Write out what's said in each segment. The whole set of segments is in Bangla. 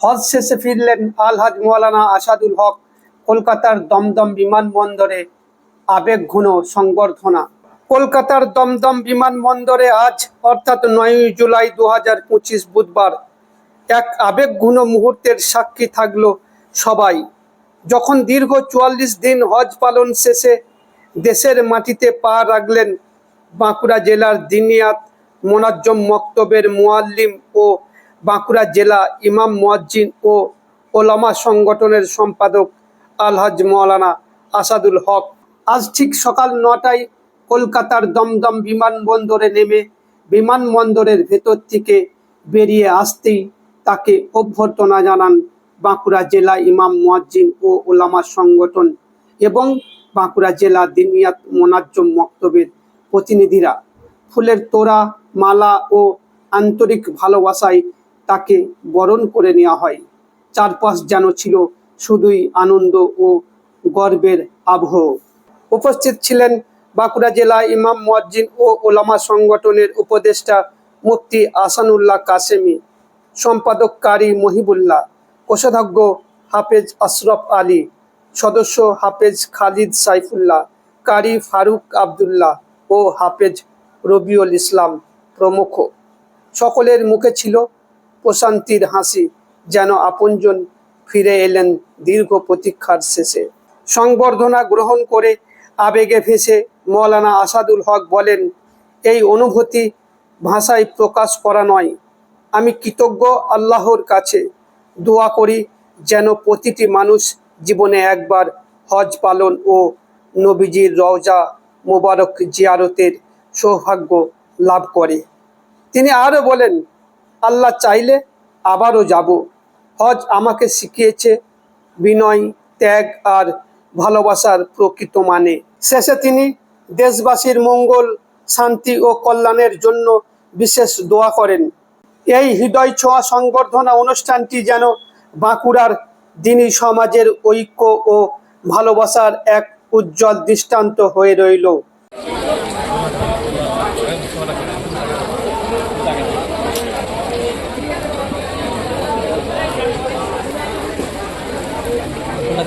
হজ শেষে ফিরলেন আলহাজ মৌলানা আসাদুল হক কলকাতার দমদম বিমানবন্দরে আবেগঘন সংবর্ধনা। কলকাতার দমদম বিমানবন্দরে আজ, অর্থাৎ নয়ই জুলাই দু হাজার পঁচিশ বুধবার, এক আবেগঘন মুহূর্তের সাক্ষী থাকল সবাই। যখন দীর্ঘ চুয়াল্লিশ দিন হজ পালন শেষে দেশের মাটিতে পা রাখলেন বাঁকুড়া জেলার দিনিয়াত মোনাজ্জম মক্তবের মোয়াল্লিম ও বাঁকুড়া জেলা ইমাম মুয়াজ্জিন ও ওলামা সংগঠনের সম্পাদক আলহাজ মৌলানা আসাদুল হক। আজ ঠিক সকাল নটায় কলকাতার দমদম বিমানবন্দরে নেমে বিমানবন্দরের ভেতর থেকে বেরিয়ে আসতেই তাকে অভ্যর্থনা জানান বাঁকুড়া জেলা ইমাম মুয়াজ্জিন ও ওলামা সংগঠন এবং বাঁকুড়া জেলা দিনিয়াত মোনাজ্জম মক্তবের প্রতিনিধিরা। ফুলের তোড়া, মালা ও আন্তরিক ভালোবাসায় তাকে বরণ করে নেওয়া হয়। চারপাশ যেন ছিল শুধুই আনন্দ ও গর্বের আবহ। উপস্থিত ছিলেন বাঁকুড়া জেলা ইমাম, মুয়াজ্জিন ও ওলামা সংগঠনের উপদেষ্টা মুফতি আসানুল্লাহ কাসেমি সম্পাদক কারি মহিবুল্লাহ, কোষাধ্যক্ষ হাফেজ আশরফ আলী, সদস্য হাফেজ খালিদ সাইফুল্লাহ, কারি ফারুক আবদুল্লাহ ও হাফেজ রবিউল ইসলাম প্রমুখ। সকলের মুখে ছিল প্রশান্তির হাসি যেন আপনজন ফিরে এলেন দীর্ঘ প্রতীক্ষার শেষে। সংবর্ধনা গ্রহণ করে আবেগে ভেসে মৌলানা আসাদুল হক বলেন, এই অনুভূতি ভাষায় প্রকাশ করা নয়। আমি কৃতজ্ঞ আল্লাহর কাছে। দোয়া করি যেন প্রতিটি মানুষ জীবনে একবার হজ পালন ও নবীজির রওজা মোবারক জিয়ারতের সৌভাগ্য লাভ করে। তিনি আরও বলেন আল্লাহ চাইলে আবারও যাব। হজ আমাকে শিখিয়েছে বিনয়, ত্যাগ আর ভালোবাসার প্রকৃত মানে। শেষে তিনি দেশবাসীর মঙ্গল, শান্তি ও কল্যাণের জন্য বিশেষ দোয়া করেন। এই হৃদয় ছোঁয়া সংবর্ধনা অনুষ্ঠানটি যেন বাঁকুড়ার দিনই সমাজের ঐক্য ও ভালোবাসার এক উজ্জ্বল দৃষ্টান্ত হয়ে রইল। এ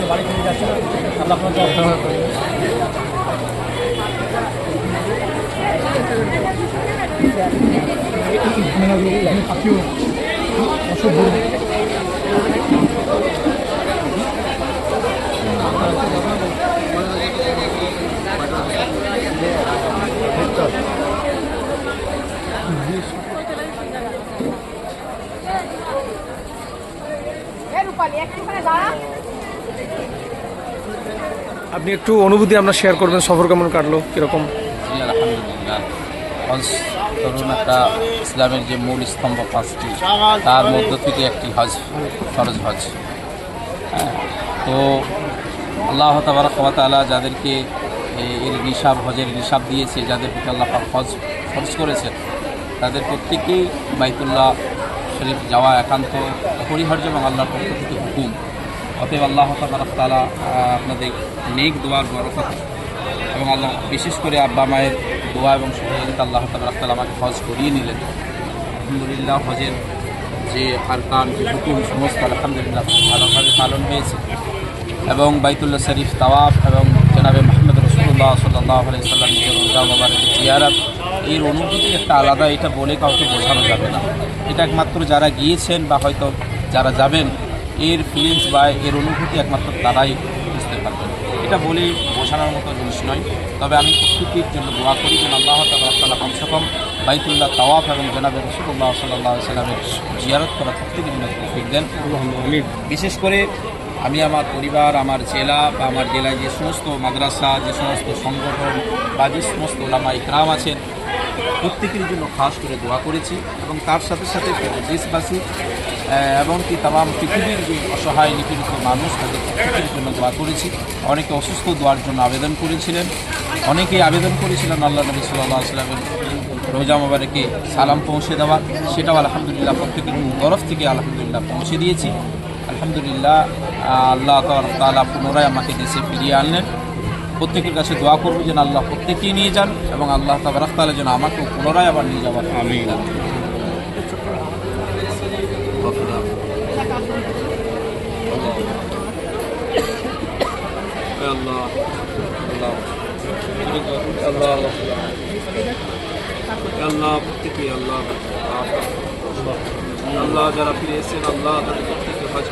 রূপালি একটুখানি দাঁড়া আপনি একটু অনুভূতি আপনার শেয়ার করবেন সফর কেমন কাটলো কীরকম? হজ ধরুন একটা ইসলামের যে মূল স্তম্ভ পাঁচটি তার মধ্য থেকে একটি হজ ফরজ হজ। হ্যাঁ, তো আল্লাহ তালা যাদেরকে এর নিসাব হজের নিসাব দিয়েছে যাদের প্রতি আল্লাহ হজ ফরজ করেছেন তাদের প্রত্যেকেই বাইতুল্লাহ শরীফ যাওয়া একান্ত অপরিহার্য এবং আল্লাহর পক্ষ থেকে হুকুম। অতএব আল্লাহ তালা আপনাদের নেক দোয়ার বরকত এবং আল্লাহ বিশেষ করে আব্বা মায়ের দোয়া এবং সহযোগিতা আল্লাহ তালা আমাকে হজ করিয়ে নিলেন। আলহামদুলিল্লাহ, হজের যে আরকান যে হুকুম, সমস্ত আলহামদুলিল্লাহ ভালোভাবে পালন হয়েছে এবং বাইতুল্লাহ শরীফ তাওয়াফ এবং জনাবে মাহমুদ রসুল্লাহ সাল্লাহ সাল্লাম মোবারকের জিয়ারাত, এর অনুভূতি একটা আলাদা, এটা বলে কাউকে বোঝানো যাবে না। এটা একমাত্র যারা গিয়েছেন বা হয়তো যারা যাবেন এর ফিলিংস বা এর অনুভূতি একমাত্র তারাই বুঝতে পারবেন। এটা বলে বোঝানোর মতো জিনিস নয়। তবে আমি প্রকৃতির জন্য দোয়া করি যেন আল্লাহ তালা কমসে কম বাইতুল্লাহ তাওয়াফ এবং জনাবে রসুল্লাহ সাল্লাহ সাল্লামের জিয়ারত করা প্রত্যেকের জন্য তৌফিক দেন। বিশেষ করে আমি আমার পরিবার আমার জেলা বা আমার জেলায় যে সমস্ত মাদ্রাসা যে সমস্ত সংগঠন বা যে সমস্ত ওলামা ইকরাম আছেন প্রত্যেকের জন্য খাস করে দোয়া করেছি এবং তার সাথে সাথে দেশবাসী আহ, এবং কি তাম পৃথিবীর যে অসহায় নিপীড়িত মানুষ তাদের প্রত্যেকের জন্য দোয়া করেছি। অনেকে অসুস্থ দোয়ার জন্য আবেদন করেছিলেন। অনেকেই আবেদন করেছিলেন আল্লাহ নবী সাল্লাহ আসলামের রোজা মোবারকে সালাম পৌঁছে দেওয়া সেটাও আলহামদুলিল্লাহ প্রত্যেকের তরফ থেকে আলহামদুলিল্লাহ পৌঁছে দিয়েছি। আলহামদুলিল্লাহ আল্লাহ তালা পুনরায় আমাকে দেশে ফিরিয়ে আনলেন। প্রত্যেকের কাছে দোয়া করব যেন আল্লাহ প্রত্যেকেই নিয়ে যান এবং আল্লাহ তাবারাক তাআলা যেন আমাকে পুনরায় আবার নিয়ে যাবার আমি আল্লাহ আল্লাহ আল্লাহ আল্লাহ প্রত্যেকে আল্লাহ আল্লাহ যারা ফিরে এসেছেন আল্লাহ তাদের প্রত্যেকে হজ